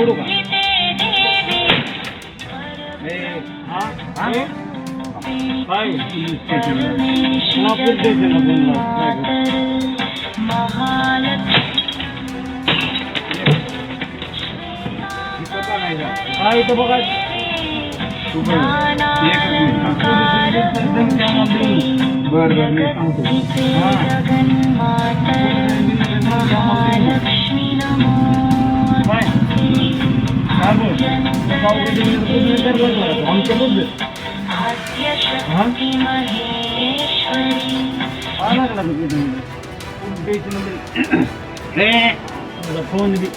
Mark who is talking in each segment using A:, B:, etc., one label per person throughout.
A: ओढू का हा? हा? काय नापूर देते ना फोनला. काय करू? इथं का नाही जात? हा, इथं बघा. तू बघ. एकच मिनिट. हा. बरं बरं मी सांगतो फोन बी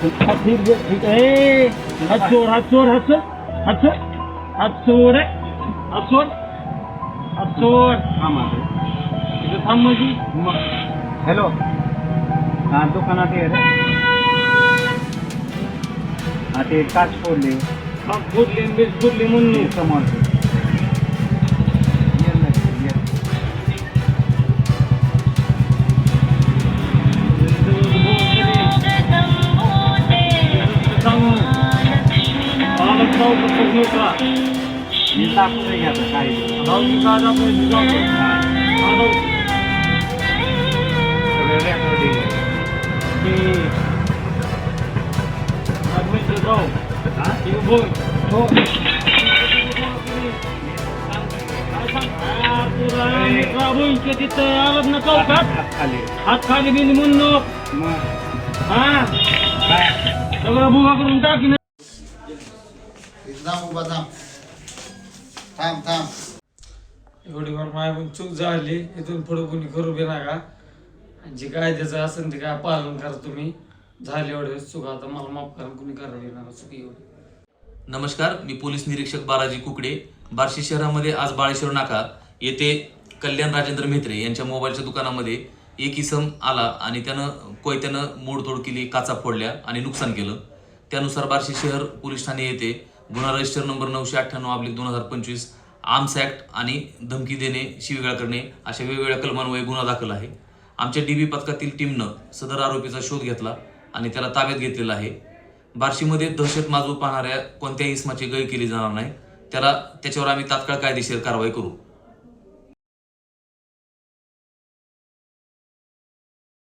A: ठीक आहे, ठीक आहे ए, हात सोड हात सोड हात सोड हात सोड हात सोड ए. थांब आता. थांब मग हॅलो हा दुकानात ये रे हा ते काच फोडले. हा फोडले बेस फोडले म्हणून. समोर. मी आता काय.
B: तिथं आवाज ना चौकात
A: हात खाली
B: हात खाली बिंदी म्हणून
A: मग
B: हा
A: काय
B: सगळं बुगा करून टाकी
C: थांब उभा थांब थांब थांब
B: एवढी वर माझ्याकडून चूक झाली इथून पुढे कोणी करू बी नका. जे कायद्याचं असेल ते काय पालन करा तुम्ही. झाले एवढे चुका आता मला माफ करा कुणी करायला येणार चुकी एवढी.
D: नमस्कार मी पोलीस निरीक्षक बालाजी कुकडे बार्शी शहरामध्ये आज बाळेश्वर नाका येथे कल्याण राजेंद्र म्हेत्रे यांच्या मोबाईलच्या दुकानामध्ये एक इसम आला आणि त्यानं कोयत्यानं मोडतोड केली काचा फोडल्या आणि नुकसान केलं. त्यानुसार बार्शी शहर पोलीस ठाणे येथे गुन्हा रजिस्टर नंबर नऊशे अठ्ठ्याण्णव आपली दोन हजार पंचवीस आर्म्स ॲक्ट आणि धमकी देणे शिवेगाळ करणे अशा वेगवेगळ्या कलमांमुळे गुन्हा दाखल आहे. आमच्या डी बी पथकातील टीमनं सदर आरोपीचा शोध घेतला. आणि त्याला ताब्यात घेतलेला आहे. बार्शीमध्ये दहशत माजू पाहणाऱ्या कोणत्याही इसमाची गय केली जाणार नाही. त्याला त्याच्यावर आम्ही तात्काळ कायदेशीर कारवाई करू.